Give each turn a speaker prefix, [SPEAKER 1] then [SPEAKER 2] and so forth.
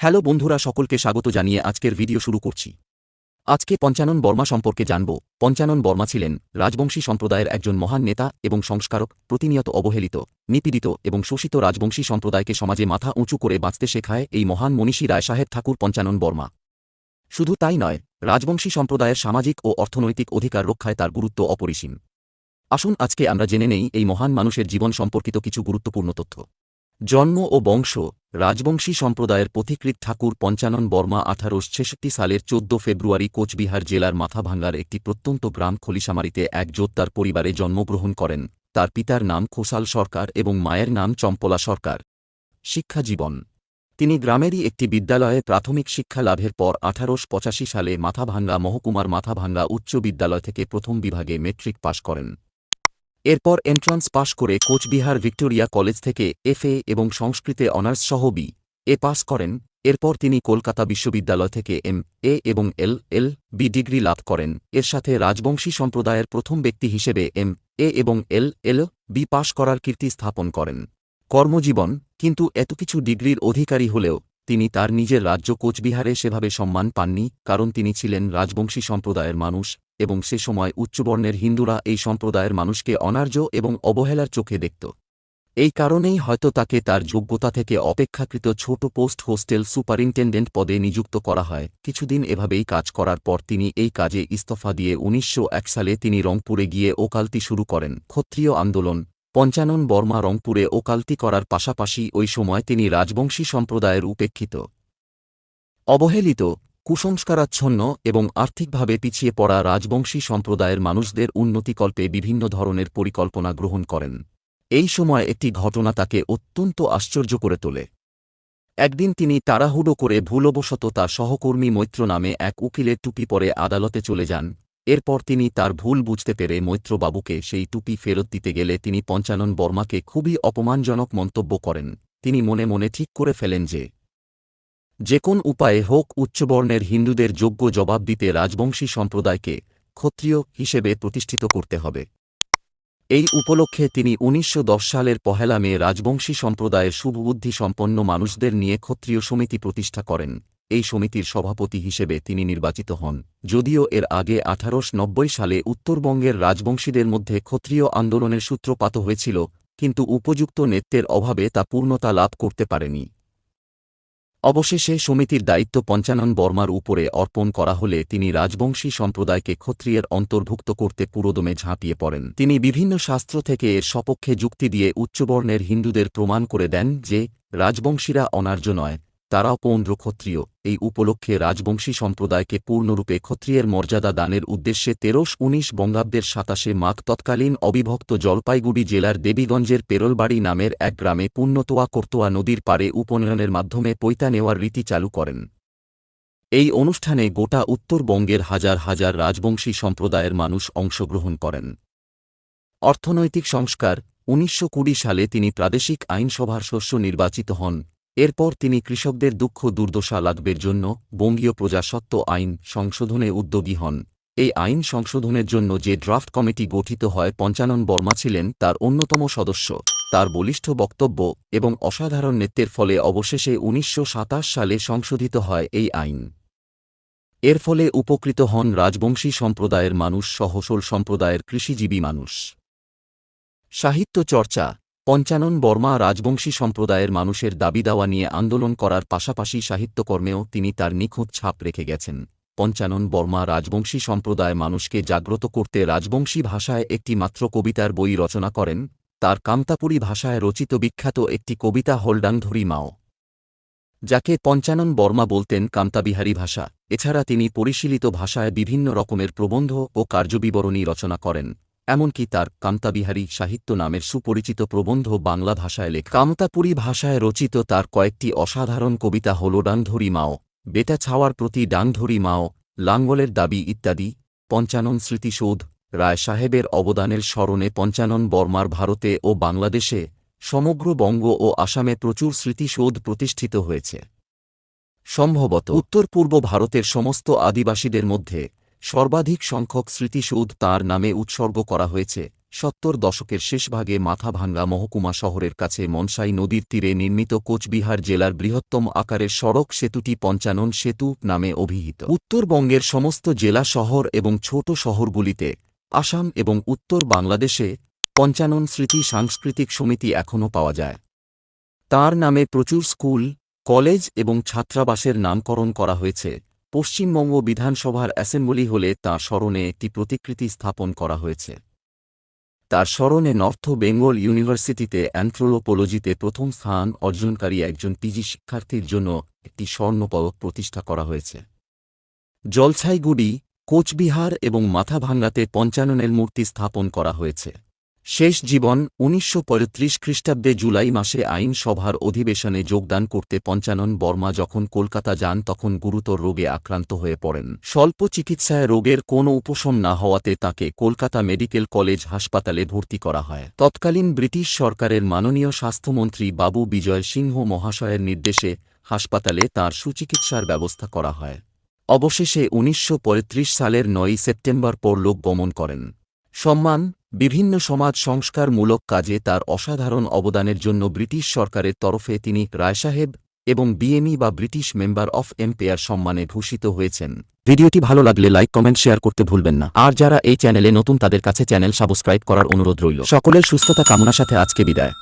[SPEAKER 1] Hello বন্ধুরা, সকলকে স্বাগত জানিয়ে আজকের ভিডিও শুরু করছি। আজকে পঞ্চানন বর্মা সম্পর্কে জানব। পঞ্চানন বর্মা ছিলেন রাজবংশী সম্প্রদায়ের একজন মহান নেতা এবং সংস্কারক, প্রতিনিয়ত অবহেলিত, নিপীড়িত এবং শোষিত রাজবংশী সম্প্রদায়কে সমাজে মাথা উঁচু করে বাঁচতে শেখায় এই মহান মনীষী রায়সাহেব ঠাকুর পঞ্চানন বর্মা। শুধু তাই নয়, রাজবংশী সম্প্রদায়ের সামাজিক ও অর্থনৈতিক অধিকার রক্ষায় তার গুরুত্ব অপরিসীম। আসুন আজকে আমরা জেনে নেই এই মহান মানুষের জীবন সম্পর্কিত কিছু গুরুত্বপূর্ণ তথ্য। জন্ম ও বংশ, রাজবংশী সম্প্রদায়ের পথিকৃত ঠাকুর পঞ্চানন বর্মা আঠারোশ ছেষট্টি সালের চোদ্দ ফেব্রুয়ারি কোচবিহার জেলার মাথাভাঙ্গার একটি প্রত্যন্ত গ্রাম খলিসামারিতে এক যোদ্ধার পরিবারে জন্মগ্রহণ করেন। তার পিতার নাম খোসাল সরকার এবং মায়ের নাম চম্পলা সরকার। শিক্ষা জীবন। তিনি গ্রামেরই একটি বিদ্যালয়ে প্রাথমিক শিক্ষা লাভের পর আঠারোশ পঁচাশি সালে মাথাভাঙ্গা মহকুমার মাথাভাঙ্গা উচ্চ বিদ্যালয় থেকে প্রথম বিভাগে মেট্রিক পাশ করেন। এরপর এন্ট্রান্স পাশ করে কোচবিহার ভিক্টোরিয়া কলেজ থেকে এফএ এবং সংস্কৃতে অনার্স সহ বি এ পাস করেন। এরপর তিনি কলকাতা বিশ্ববিদ্যালয় থেকে এম এ এবং এল এল বি ডিগ্রি লাভ করেন। এর সাথে রাজবংশী সম্প্রদায়ের প্রথম ব্যক্তি হিসেবে এম এ এবং এল এল বি পাশ করার কীর্তি স্থাপন করেন। কর্মজীবন, কিন্তু এত কিছু ডিগ্রির অধিকারী হলেও তিনি তার নিজের রাজ্য কোচবিহারে সেভাবে সম্মান পাননি, কারণ তিনি ছিলেন রাজবংশী সম্প্রদায়ের মানুষ। এবং সে সময় উচ্চবর্ণের হিন্দুরা এই সম্প্রদায়ের মানুষকে অনার্য এবং অবহেলার চোখে দেখত। এই কারণেই হয়তো তাকে তার যোগ্যতা থেকে অপেক্ষাকৃত ছোট পোস্ট হোস্টেল সুপারিনটেন্ডেন্ট পদে নিযুক্ত করা হয়। কিছুদিন এভাবেই কাজ করার পর তিনি এই কাজে ইস্তফা দিয়ে উনিশশো এক সালে তিনি রংপুরে গিয়ে ওকালতি শুরু করেন। ক্ষত্রিয় আন্দোলন, পঞ্চানন বর্মা রংপুরে ওকালতি করার পাশাপাশি ওই সময় তিনি রাজবংশী সম্প্রদায়ের উপেক্ষিত। অবহেলিত কুসংস্কারাচ্ছন্ন এবং আর্থিকভাবে পিছিয়ে পড়া রাজবংশী সম্প্রদায়ের মানুষদের উন্নতিকল্পে বিভিন্ন ধরনের পরিকল্পনা গ্রহণ করেন। এই সময় একটি ঘটনা তাকে অত্যন্ত আশ্চর্য করে তোলে। একদিন তিনি তাড়াহুড়ো করে ভুলবশত তার সহকর্মী মৈত্র নামে এক উকিলের টুপি পরে আদালতে চলে যান। এরপর তিনি তার ভুল বুঝতে পেরে মৈত্রবাবুকে সেই টুপি ফেরত দিতে গেলে তিনি পঞ্চানন বর্মাকে খুবই অপমানজনক মন্তব্য করেন। তিনি মনে মনে ঠিক করে ফেলেন যে যে কোন উপায়ে হোক উচ্চবর্ণের হিন্দুদের যোগ্য জবাব দিতে রাজবংশী সম্প্রদায়কে ক্ষত্রিয় হিসেবে প্রতিষ্ঠিত করতে হবে। এই উপলক্ষে তিনি উনিশশো দশ সালের পহেলা মে রাজবংশী সম্প্রদায়ের শুভবুদ্ধি সম্পন্ন মানুষদের নিয়ে ক্ষত্রিয় সমিতি প্রতিষ্ঠা করেন। এই সমিতির সভাপতি হিসেবে তিনি নির্বাচিত হন। যদিও এর আগে আঠারোশ নব্বই সালে উত্তরবঙ্গের রাজবংশীদের মধ্যে ক্ষত্রিয় আন্দোলনের সূত্রপাত হয়েছিল, কিন্তু উপযুক্ত নেতৃত্বের অভাবে তা পূর্ণতা লাভ করতে পারেনি। অবশেষে সমিতির দায়িত্ব পঞ্চানন বর্মার উপরে অর্পণ করা হলে তিনি রাজবংশী সম্প্রদায়কে ক্ষত্রিয়ের অন্তর্ভুক্ত করতে পুরোদমে ঝাঁপিয়ে পড়েন। তিনি বিভিন্ন শাস্ত্র থেকে এর সপক্ষে যুক্তি দিয়ে উচ্চবর্ণের হিন্দুদের প্রমাণ করে দেন যে, রাজবংশীরা অনার্য নয় তারাও পৌন্দ্র ক্ষত্রিয়। এই উপলক্ষে রাজবংশী সম্প্রদায়কে পূর্ণরূপে ক্ষত্রিয়ের মর্যাদা দানের উদ্দেশ্যে তেরোশ উনিশ বঙ্গাব্দের সাতাশে মাঘ তৎকালীন অবিভক্ত জলপাইগুড়ি জেলার দেবীগঞ্জের পেরলবাড়ি নামের এক গ্রামে পুণ্যতোয়া কর্তোয়া নদীর পারে উপনয়নের মাধ্যমে পৈতা নেওয়ার রীতি চালু করেন। এই অনুষ্ঠানে গোটা উত্তরবঙ্গের হাজার হাজার রাজবংশী সম্প্রদায়ের মানুষ অংশগ্রহণ করেন। অর্থনৈতিক সংস্কার, উনিশশো কুড়ি সালে তিনি প্রাদেশিক আইনসভার শস্য নির্বাচিত হন। এরপর তিনি কৃষকদের দুঃখ দুর্দশা লাঘবের জন্য বঙ্গীয় প্রজাসত্ব আইন সংশোধনে উদ্যোগী হন। এই আইন সংশোধনের জন্য যে ড্রাফট কমিটি গঠিত হয় পঞ্চানন বর্মা ছিলেন তার অন্যতম সদস্য। তার বলিষ্ঠ বক্তব্য এবং অসাধারণ নেতৃত্বের ফলে অবশেষে উনিশশো সাতাশ সালে সংশোধিত হয় এই আইন। এর ফলে উপকৃত হন রাজবংশী সম্প্রদায়ের মানুষ সহসল সম্প্রদায়ের কৃষিজীবী মানুষ। সাহিত্য চর্চা পঞ্চানন বর্মা রাজবংশী সম্প্রদায়ের মানুষের দাবি দাওয়া নিয়ে আন্দোলন করার পাশাপাশি সাহিত্যকর্মেও তিনি তার নিখুঁত ছাপ রেখে গেছেন। পঞ্চানন বর্মা রাজবংশী সম্প্রদায় মানুষকে জাগ্রত করতে রাজবংশী ভাষায় একটি মাত্র কবিতার বই রচনা করেন। তার কামতাপুরী ভাষায় রচিত বিখ্যাত একটি কবিতা হোল্ডাংধরি মাও। যাকে পঞ্চানন বর্মা বলতেন কামতাবিহারী ভাষা। এছাড়া তিনি পরিশীলিত ভাষায় বিভিন্ন রকমের প্রবন্ধ ও কার্যবিবরণী রচনা করেন। এমনকি তার কামতাবিহারী সাহিত্য নামের সুপরিচিত প্রবন্ধ বাংলা ভাষায় লেখ। কামতাপুরী ভাষায় রচিত তার কয়েকটি অসাধারণ কবিতা হল ডাংধরি মাও, বেটা ছাওয়ার প্রতি ডাংধরি মাও, লাঙ্গলের দাবি ইত্যাদি, পঞ্চানন স্মৃতিসৌধ, রায় সাহেবের অবদানের স্মরণে পঞ্চানন বর্মার ভারতে ও বাংলাদেশে সমগ্র বঙ্গ ও আসামে প্রচুর স্মৃতিসৌধ প্রতিষ্ঠিত হয়েছে। সম্ভবত উত্তর পূর্ব ভারতের সমস্ত আদিবাসীদের মধ্যে সর্বাধিক সংখ্যক স্মৃতিসৌধ তাঁর নামে উৎসর্গ করা হয়েছে। সত্তর দশকের শেষভাগে মাথাভাঙ্গা মহকুমা শহরের কাছে মনসাই নদীর তীরে নির্মিত কোচবিহার জেলার বৃহত্তম আকারের সড়ক সেতুটি পঞ্চানন সেতু নামে অভিহিত। উত্তরবঙ্গের সমস্ত জেলা শহর এবং ছোট শহরগুলিতে আসাম এবং উত্তর বাংলাদেশে পঞ্চানন স্মৃতি সাংস্কৃতিক সমিতি এখনও পাওয়া যায়। তার নামে প্রচুর স্কুল, কলেজ এবং ছাত্রাবাসের নামকরণ করা হয়েছে। পশ্চিমবঙ্গ বিধানসভার অ্যাসেম্বলি হলে তাঁর স্মরণে একটি প্রতিকৃতি স্থাপন করা হয়েছে। তার স্মরণে নর্থ বেঙ্গল ইউনিভার্সিটিতে অ্যান্থ্রোপোলজিতে প্রথম স্থান অর্জনকারী একজন পিজি শিক্ষার্থীর জন্য একটি স্বর্ণপদক প্রতিষ্ঠা করা হয়েছে। জলছাইগুড়ি, কোচবিহার এবং মাথাভাঙ্গাতে পঞ্চাননের মূর্তি স্থাপন করা হয়েছে। শেষ জীবন উনিশশো পঁয়ত্রিশ খ্রিস্টাব্দে জুলাই মাসে আইন সভার অধিবেশনে যোগদান করতে পঞ্চানন বর্মা যখন কলকাতা যান তখন গুরুতর রোগে আক্রান্ত হয়ে পড়েন। স্বল্প চিকিৎসায় রোগের কোনো উপশম না হওয়াতে তাকে কলকাতা মেডিকেল কলেজ হাসপাতালে ভর্তি করা হয়। তৎকালীন ব্রিটিশ সরকারের মাননীয় স্বাস্থ্যমন্ত্রী বাবু বিজয় সিংহ মহাশয়ের নির্দেশে হাসপাতালে তার সুচিকিৎসার ব্যবস্থা করা হয়। অবশেষে উনিশশো পঁয়ত্রিশ সালের নয়ই সেপ্টেম্বর পরলোক গমন করেন। সম্মান বিভিন্ন সমাজ সংস্কারমূলক কাজে তার অসাধারণ অবদানের জন্য ব্রিটিশ সরকারের তরফে তিনি রায়সাহেব এবং বিএমই বা ব্রিটিশ মেম্বার অফ এম্পেয়ার সম্মানে ভূষিত হয়েছেন। ভিডিওটি ভালো লাগলে লাইক, কমেন্ট, শেয়ার করতে ভুলবেন না। আর যারা এই চ্যানেলে নতুন তাদের কাছে চ্যানেল সাবস্ক্রাইব করার অনুরোধ রইল। সকলের সুস্থতা কামনার সাথে আজকে বিদায়।